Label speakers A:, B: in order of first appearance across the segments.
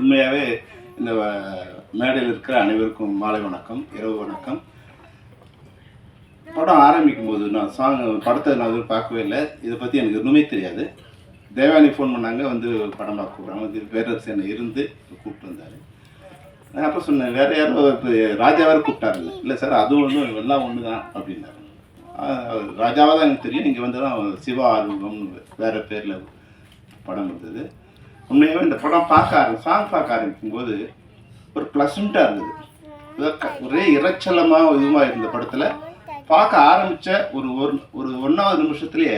A: உண்மையாகவே இந்த மேடையில் இருக்கிற அனைவருக்கும் மாலை வணக்கம் இரவு வணக்கம். படம் ஆரம்பிக்கும் போது நான் சாங் படத்தை நான் எதுவும் பார்க்கவே இல்லை. இதை பற்றி எனக்கு எதுவுமே தெரியாது. தேவானி ஃபோன் பண்ணாங்க வந்து படம் பார்க்க கூப்பிட்றாங்க. வந்து பேரரசு இருந்து கூப்பிட்டு வந்தார். நான் அப்போ சொன்னேன் வேறு யாரோ இப்போ ராஜா வேறு இல்லை சார் அதுவும் ஒன்றும் எல்லாம் ஒன்று தான் அப்படின்னாரு ராஜாவாக தான் எனக்கு தெரியும் இங்கே வந்து தான் சிவா ஆர்வம்னு வேறு பேரில் படம் இருந்தது உண்மையாகவே இந்த படம் பார்க்க ஆரம்பி சாங் பார்க்க ஆரம்பிக்கும் போது ஒரு ப்ளசண்ட்டாக இருந்தது ஒரே இறைச்சலமாக இதுவாக இருந்த படத்தில் பார்க்க ஆரம்பித்த ஒரு ஒரு ஒரு ஒன்றாவது நிமிஷத்துலேயே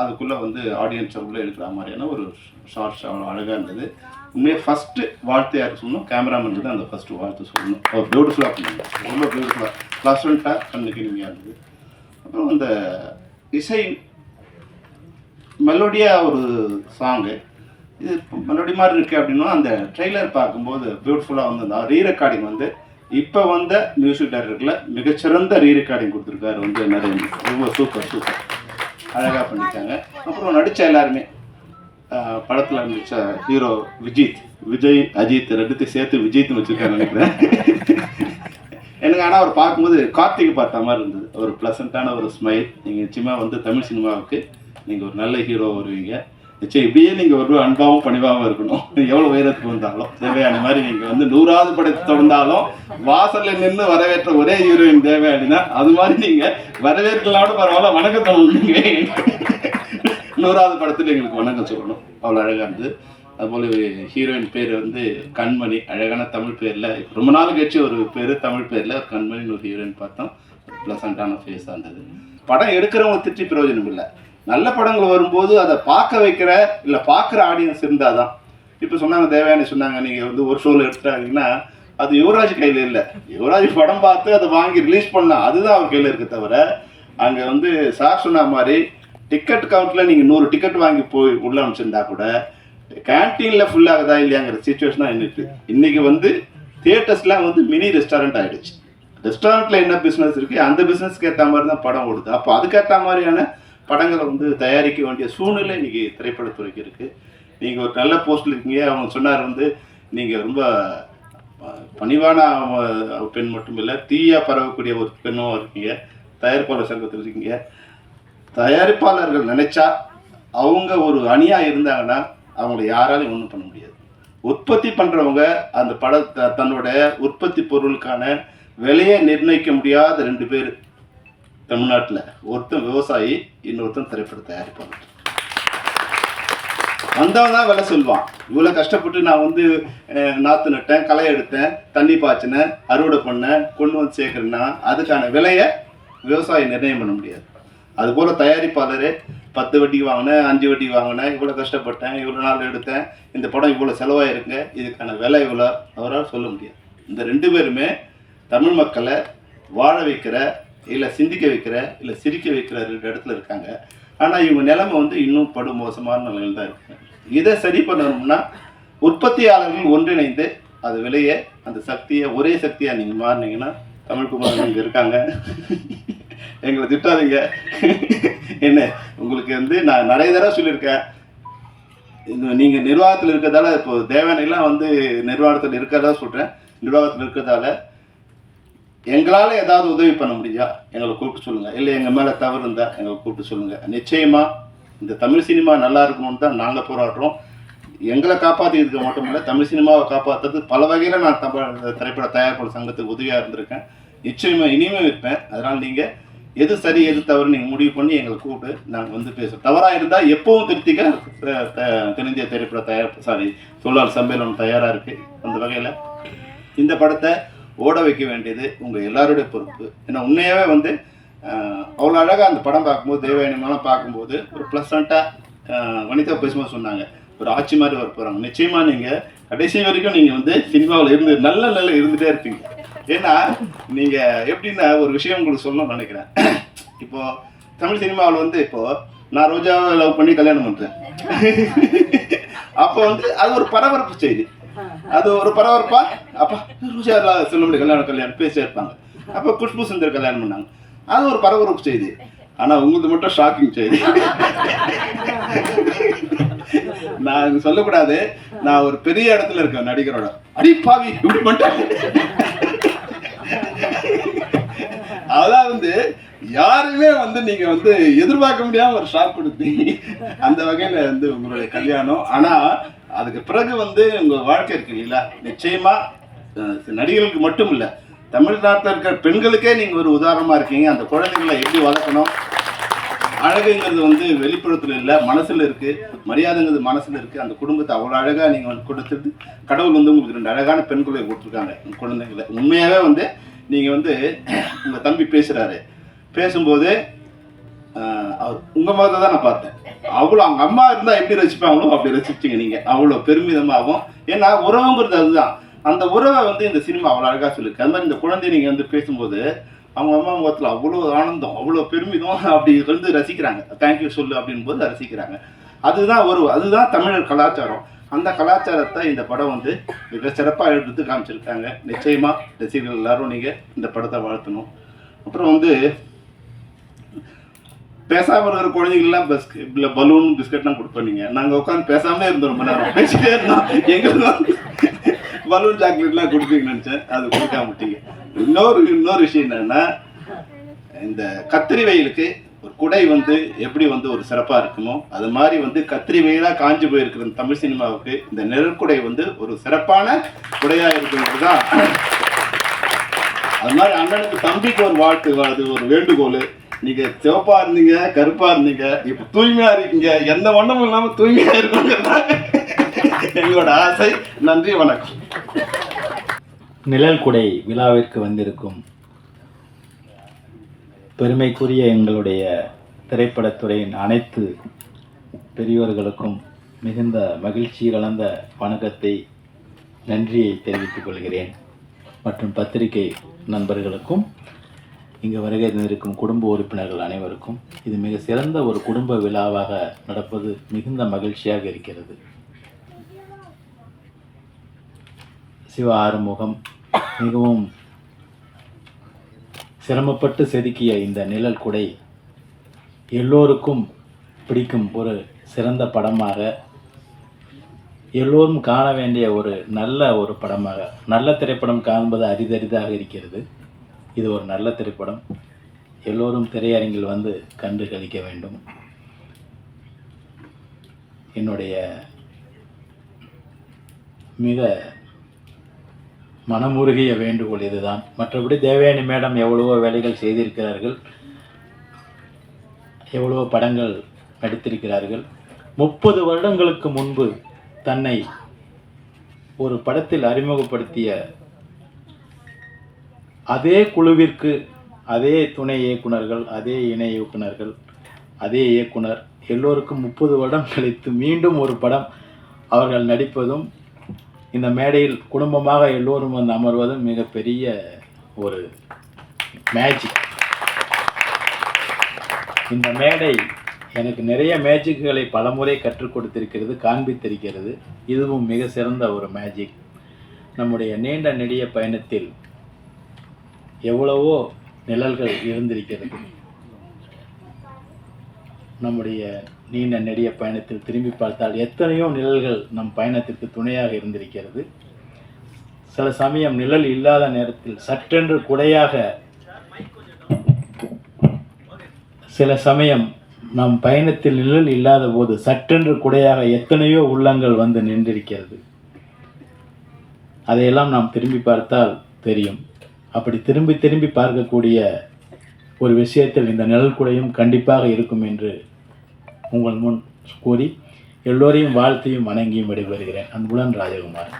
A: அதுக்குள்ளே வந்து ஆடியன்ஸை உள்ளே எடுக்கிற மாதிரியான ஒரு ஷார்ட்ஸ் அவ்வளோ அழகாக இருந்தது. உண்மையாக ஃபஸ்ட்டு வாழ்த்து சொல்லணும்? கேமராமேன் தான் அந்த ஃபஸ்ட்டு வாழ்த்து சொல்லணும். அவர் பியூட்டிஃபுல்லாக பண்ணாங்க. ரொம்ப பியூட்டிஃபுல்லாக ப்ளசண்ட்டாக கண்ணுக்கு இனிமையாக இருந்தது அப்புறம் அந்த இசை மெலோடியாக ஒரு சாங்கு இது மெலோடி மாதிரி இருக்குது அப்படின்னா அந்த ட்ரெய்லர் பார்க்கும்போது பியூட்டிஃபுல்லாக வந்து அந்த ரீ ரெக்கார்டிங் வந்து இப்போ வந்த மியூசிக் டைரக்டரில் மிகச்சிறந்த ரீ ரெக்கார்டிங் கொடுத்துருக்காரு வந்து நரேந்திர ரொம்ப சூப்பர் சூப்பர் அழகாக பண்ணிட்டாங்க அப்புறம் நடித்த எல்லாருமே படத்தில் நடித்த ஹீரோ விஜித். விஜய் அஜித் ரெண்டுத்தையும் சேர்த்து விஜய்னு வச்சுருக்காரு நினைக்கிறேன். எனக்கு ஆனால் அவர் பார்க்கும்போது கார்த்திக் பார்த்த மாதிரி இருந்தது. ஒரு ப்ளசண்ட்டான ஒரு ஸ்மைல் நீங்கள் நிச்சயமாக வந்து தமிழ் சினிமாவுக்கு நீங்கள் ஒரு நல்ல ஹீரோ வருவீங்க. நிச்சயம் இப்படியே நீங்கள் ஒரு அன்பாகவும் பணிவாகவும் இருக்கணும். எவ்வளோ உயரத்துக்கு வந்தாலும் தேவையான மாதிரி நீங்கள் வந்து நூறாவது படத்தை தொடர்ந்தாலும் வாசலில் நின்று வரவேற்ற ஒரே ஹீரோயின் தேவையானினா அது மாதிரி நீங்கள் வரவேற்கலாம் பரவாயில்ல வணக்கம் சொல்லுங்க நூறாவது படத்தில் எங்களுக்கு வணக்கம் சொல்லணும். அவ்வளோ அழகாக இருந்தது. அதுபோல் ஹீரோயின் பேர் வந்து கண்மணி அழகான தமிழ் பேரில் ரொம்ப நாள் கழிச்சு ஒரு பேர் தமிழ் பேரில் கண்மணின்னு ஒரு ஹீரோயின் பார்த்தோம். ப்ளசண்ட்டான ஃபேஸாக இருந்தது. படம் எடுக்கிறவங்க திருச்சி பிரயோஜனம் இல்லை. நல்ல படங்கள் வரும்போது அதை பார்க்க வைக்கிற இல்லை பார்க்குற ஆடியன்ஸ் இருந்தால் தான் இப்போ சொன்னாங்க தேவயானி சொன்னாங்க நீங்கள் வந்து ஒரு ஷோவில் எடுத்துட்டாங்கன்னா அது யுவராஜ் கையில் இல்லை. யுவராஜ் படம் பார்த்து அதை வாங்கி ரிலீஸ் பண்ணலாம் அதுதான் அவர் கையில் இருக்க தவிர அங்கே வந்து சார் சொன்ன மாதிரி டிக்கெட் கவுண்ட்டில் நீங்கள் நூறு டிக்கெட் வாங்கி போய் உள்ள அனுப்பிச்சிருந்தா கூட கேன்டீனில் ஃபுல்லாகதா இல்லையாங்கிற சுச்சுவேஷனாக தான் இன்னைக்கு வந்து தியேட்டர்ஸ்லாம் வந்து மினி ரெஸ்டாரண்ட் ஆகிடுச்சு ரெஸ்டாரண்ட்டில் என்ன பிஸ்னஸ் இருக்குது அந்த பிஸ்னஸ்க்கு ஏற்ற மாதிரி தான் படம் ஓடுது. அப்போ அதுக்கேற்ற மாதிரியான படங்களை வந்து தயாரிக்க வேண்டிய சூழ்நிலை இன்றைக்கி திரைப்படத்துறைக்கு இருக்குது நீங்கள் ஒரு நல்ல போஸ்ட்டில் இருக்கீங்க. அவங்க சொன்னார் வந்து நீங்கள் ரொம்ப பணிவான பெண் மட்டும் இல்லை தீயாக பரவக்கூடிய ஒரு பெண்ணும் இருக்கீங்க. தயாரிப்பாளர் சங்கத்தில் இருக்கீங்க. தயாரிப்பாளர்கள் நினைச்சா அவங்க ஒரு அணியாக இருந்தாங்கன்னா அவங்கள யாராலையும் ஒன்றும் பண்ண முடியாது. உற்பத்தி பண்ணுறவங்க அந்த பட தன்னோட உற்பத்தி பொருளுக்கான விலையை நிர்ணயிக்க முடியாத ரெண்டு பேர். தமிழ்நாட்டில் ஒருத்தன் விவசாயி இன்னொருத்தன் திரைப்பட தயாரிப்பாளர். வந்தவன் தான் விலை சொல்லுவான். இவ்வளோ கஷ்டப்பட்டு நான் வந்து நாற்று நட்டேன் களை எடுத்தேன் தண்ணி பாய்ச்சினேன் அறுவடை பண்ணேன் கொண்டு வந்து சேர்க்குறேன்னா அதுக்கான விலையை விவசாயி நிர்ணயம் பண்ண முடியாது. அதுபோல் தயாரிப்பாளர் பத்து வட்டிக்கு வாங்கினேன் அஞ்சு வட்டிக்கு வாங்கினேன் இவ்வளோ கஷ்டப்பட்டேன் இவ்வளோ நாள் எடுத்தேன் இந்த படம் இவ்வளோ செலவாயிருங்க இதுக்கான விலை இவ்வளோ அவரால் சொல்ல முடியாது. இந்த ரெண்டு பேருமே தமிழ் மக்களை வாழ வைக்கிற இல்லை சிந்திக்க வைக்கிற இல்லை சிரிக்க வைக்கிற ரெண்டு இடத்துல இருக்காங்க. ஆனால் இவங்க நிலைமை வந்து இன்னும் படு மோசமான நிலையில் தான் இருக்குது இதை சரி பண்ணணும்னா உற்பத்தியாளர்கள் ஒன்றிணைந்து அது விலையை அந்த சக்தியை ஒரே சக்தியாக நீங்கள் மாறினீங்கன்னா தமிழ்குமார் இங்கே இருக்காங்க. எங்களை திட்டாதீங்க. என்ன உங்களுக்கு வந்து நான் நிறைய தடவை சொல்லியிருக்கேன். நீங்கள் நிர்வாகத்தில் இருக்கிறதால இப்போ தேவனையெல்லாம் வந்து நிர்வாகத்தில் இருக்கிறதா சொல்கிறேன் நிர்வாகத்தில் இருக்கிறதால எங்களால் ஏதாவது உதவி பண்ண முடிஞ்சா எங்களை கூப்பிட்டு சொல்லுங்கள் இல்லை எங்கள் மேலே தவறு இருந்தால் எங்களை கூப்பிட்டு சொல்லுங்கள் நிச்சயமாக இந்த தமிழ் சினிமா நல்லா இருக்கணும்னு தான் நாங்கள் போராடுறோம். எங்களை காப்பாற்றிக்கிறதுக்கு மட்டும் இல்லை தமிழ் சினிமாவை காப்பாற்றுறது பல வகையில் நான் தமிழ் திரைப்பட தயாரிப்பாளர் சங்கத்துக்கு உதவியாக இருந்திருக்கேன். நிச்சயமாக இனிமேல் இருப்பேன். அதனால் நீங்கள் எது சரி எது தவறு நீங்கள் முடிவு பண்ணி எங்களை கூப்பிட்டு நாங்கள் வந்து பேசுவோம் தவறாக இருந்தால் எப்பவும் திருத்திக்க த- தென்னிந்திய திரைப்பட தயார் சாரி தொழிலாளர் சம்மேளனம் தயாராக இருக்குது அந்த வகையில் இந்த படத்தை ஓட வைக்க வேண்டியது உங்கள் எல்லாருடைய பொறுப்பு. ஏன்னா உண்மையாகவே வந்து அவ்வளோ அழகாக அந்த படம் பார்க்கும்போது தேவயானிமெல்லாம் பார்க்கும்போது ஒரு ப்ளசண்ட்டாக வனிதா பேசும்போது சொன்னாங்க. ஒரு ஆட்சி மாதிரி வர போகிறாங்க நிச்சயமாக நீங்கள் கடைசி வரைக்கும் நீங்கள் வந்து சினிமாவில் இருந்து நல்ல நல்ல இருந்துகிட்டே இருப்பீங்க. ஏன்னா நீங்கள் எப்படின்னா ஒரு விஷயம் உங்களுக்கு சொல்லணும்னு நினைக்கிறேன். இப்போது தமிழ் சினிமாவில் வந்து இப்போ நான் ரோஜாவை லவ் பண்ணி கல்யாணம் பண்ணுறேன் அப்போ வந்து அது ஒரு பரபரப்பு செய்தி. அது ஒரு பரபரப்பா? அப்பா ருஷா சொல்ல முடியும் கல்யாணம் கல்யாணம் பேசி இருப்பாங்க. அப்போ குஷ்பு சுந்தர் கல்யாணம் பண்ணாங்க. அது ஒரு பரபரப்பு செய்தி. ஆனா உங்களுது மட்டும் ஷாக்கிங் செய்தி. நான் சொல்லக்கூடாது. நான் ஒரு பெரிய இடத்துல இருக்கேன் நடிகரோட. அடி பாவி இப்படி மட்டும் அதான் வந்து யாருமே வந்து நீங்க வந்து எதிர்பார்க்க முடியாம ஒரு ஷாக் கொடுத்தீங்க. அந்த வகையில வந்து உங்களுடைய கல்யாணம். ஆனா அதுக்கு பிறகு வந்து உங்கள் வாழ்க்கை இருக்கு இல்லைங்களா? நிச்சயமா நடிகர்களுக்கு மட்டும் இல்லை தமிழ்நாட்டில் இருக்கிற பெண்களுக்கே நீங்கள் ஒரு உதாரணமாக இருக்கீங்க. அந்த குழந்தைங்களை எப்படி வளர்க்கணும்? அழகுங்கிறது வந்து வெளிப்புறத்தில் இல்லை மனசில் இருக்குது மரியாதைங்கிறது மனசில் இருக்குது அந்த குடும்பத்தை அவ்வளோ அழகாக நீங்கள் வந்து கொடுத்துட்டு கடவுள் வந்து உங்களுக்கு ரெண்டு அழகான பெண் குழந்தை கொடுத்துருக்காங்க குழந்தைங்களை உண்மையாகவே வந்து நீங்கள் வந்து உங்கள் தம்பி பேசுகிறாரு பேசும்போது அவர் உங்கள் மதத்தை தான் நான் பார்த்தேன். அவ்வளோ அவங்க அம்மா இருந்தால் எப்படி ரசிப்பாங்களோ அப்படி ரசிச்சிங்க நீங்கள் அவ்வளோ பெருமிதமாகவும். ஏன்னா உறவுங்கிறது அதுதான். அந்த உறவை வந்து இந்த சினிமா அவ்வளோ அழகாக சொல்லிருக்கு. அது மாதிரி இந்த குழந்தை நீங்கள் வந்து பேசும்போது அவங்க அம்மா முகத்தில் அவ்வளோ ஆனந்தம் அவ்வளோ பெருமிதம் அப்படி வந்து ரசிக்கிறாங்க. தேங்க்யூ சொல்லு அப்படின் போது ரசிக்கிறாங்க. அதுதான் ஒரு அதுதான் தமிழர் கலாச்சாரம். அந்த கலாச்சாரத்தை இந்த படம் வந்து மிக சிறப்பாக எடுத்து காமிச்சிருக்காங்க. நிச்சயமாக ரசிகர்கள் எல்லாரும் நீங்கள் இந்த படத்தை வாழ்த்தணும். அப்புறம் வந்து பேசாம இருக்கிற குழந்தைங்கலாம் பிஸ்கெட்ல பலூன் பிஸ்கெட்லாம் கொடுப்போம் கொடுப்பீங்க நாங்க உட்காந்து பேசாம இருந்தோம் ரொம்ப நேரம். பேசிட்டே இருந்தோம். எங்களுக்கு பலூன் சாக்லேட்லாம் கொடுப்பீங்கன்னு நினைச்சேன். அது கொடுக்காம விட்டீங்க. இன்னொரு இன்னொரு விஷயம் என்னன்னா இந்த கத்திரி வெயிலுக்கு ஒரு குடை வந்து எப்படி வந்து ஒரு சிறப்பா இருக்குமோ அது மாதிரி வந்து கத்திரி வெயிலா காஞ்சி போயிருக்கிற இந்த தமிழ் சினிமாவுக்கு இந்த நெருக்குடை வந்து ஒரு சிறப்பான குடையா இருக்கிறது தான் அது மாதிரி அண்ணனுக்கு தம்பிக்கு ஒரு வாழ்த்து அது ஒரு வேண்டுகோள். நீங்க சிவப்பா இருந்தீங்க கருப்பா இருந்தீங்க இப்ப தூய்மையா இருக்கீங்க. எந்த வண்ணமும் இல்லாம தூய்மையா இருக்கணுங்கிறது எங்களோட ஆசை. நன்றி வணக்கம்.
B: நிழல் குடை விழாவிற்கு வந்திருக்கும் பெருமைக்குரிய எங்களுடைய திரைப்படத்துறையின் அனைத்து பெரியோர்களுக்கும் மிகுந்த மகிழ்ச்சி கலந்த வணக்கத்தை நன்றியை தெரிவித்துக் கொள்கிறேன். மற்றும் பத்திரிகை நண்பர்களுக்கும் இங்கு வருகை தந்திருக்கும் குடும்ப உறுப்பினர்கள் அனைவருக்கும் இது மிக சிறந்த ஒரு குடும்ப விழாவாக நடப்பது மிகுந்த மகிழ்ச்சியாக இருக்கிறது. சிவ ஆறுமுகம் மிகவும் சிரமப்பட்டு செதுக்கிய இந்த நிழல் குடை எல்லோருக்கும் பிடிக்கும் ஒரு சிறந்த படமாக எல்லோரும் காண வேண்டிய ஒரு நல்ல ஒரு படமாக நல்ல திரைப்படம் காண்பது அரிதரிதாக இருக்கிறது. இது ஒரு நல்ல திரைப்படம். எல்லோரும் திரையரங்கில் வந்து கண்டு கழிக்க வேண்டும். என்னுடைய மிக மனமுருகிய வேண்டுகோள் இதுதான். மற்றபடி தேவயானி மேடம் எவ்வளவோ வேலைகள் செய்திருக்கிறார்கள். எவ்வளவோ படங்கள் நடித்திருக்கிறார்கள். முப்பது வருடங்களுக்கு முன்பு தன்னை ஒரு படத்தில் அறிமுகப்படுத்திய அதே குழுவிற்கு அதே துணை இயக்குனர்கள் அதே இணை இயக்குனர்கள் அதே இயக்குனர். எல்லோருக்கும் முப்பது வருடம் கழித்து மீண்டும் ஒரு படம் அவர்கள் நடிப்பதும் இந்த மேடையில் குடும்பமாக எல்லோரும் வந்து அமர்வதும் மிகப்பெரிய ஒரு மேஜிக் இந்த மேடை எனக்கு நிறைய மேஜிக்குகளை பலமுறை கற்றுக் கொடுத்திருக்கிறது காண்பித்திருக்கிறது. இதுவும் மிக சிறந்த ஒரு மேஜிக் நம்முடைய நீண்ட நெடிய பயணத்தில் எவ்வளவோ நிழல்கள் இருந்திருக்கிறது. நம்முடைய நீண்ட நெடிய பயணத்தில் திரும்பி பார்த்தால் எத்தனையோ நிழல்கள் நம் பயணத்திற்கு துணையாக இருந்திருக்கிறது. சில சமயம் நிழல் இல்லாத நேரத்தில் சற்றென்று குடையாக சில சமயம் நம் பயணத்தில் நிழல் இல்லாத போது சற்றென்று குடையாக எத்தனையோ உள்ளங்கள் வந்து நின்றிருக்கிறது. அதையெல்லாம் நாம் திரும்பி பார்த்தால் தெரியும். அப்படி திரும்பி திரும்பி பார்க்கக்கூடிய ஒரு விஷயத்தில் இந்த நிழல் குடையும் கண்டிப்பாக இருக்கும் என்று உங்கள் முன் கூறி எல்லோரையும் வாழ்த்தியும் வணங்கியும் விடைபெறுகிறேன். அன்புடன் ராஜகுமார்.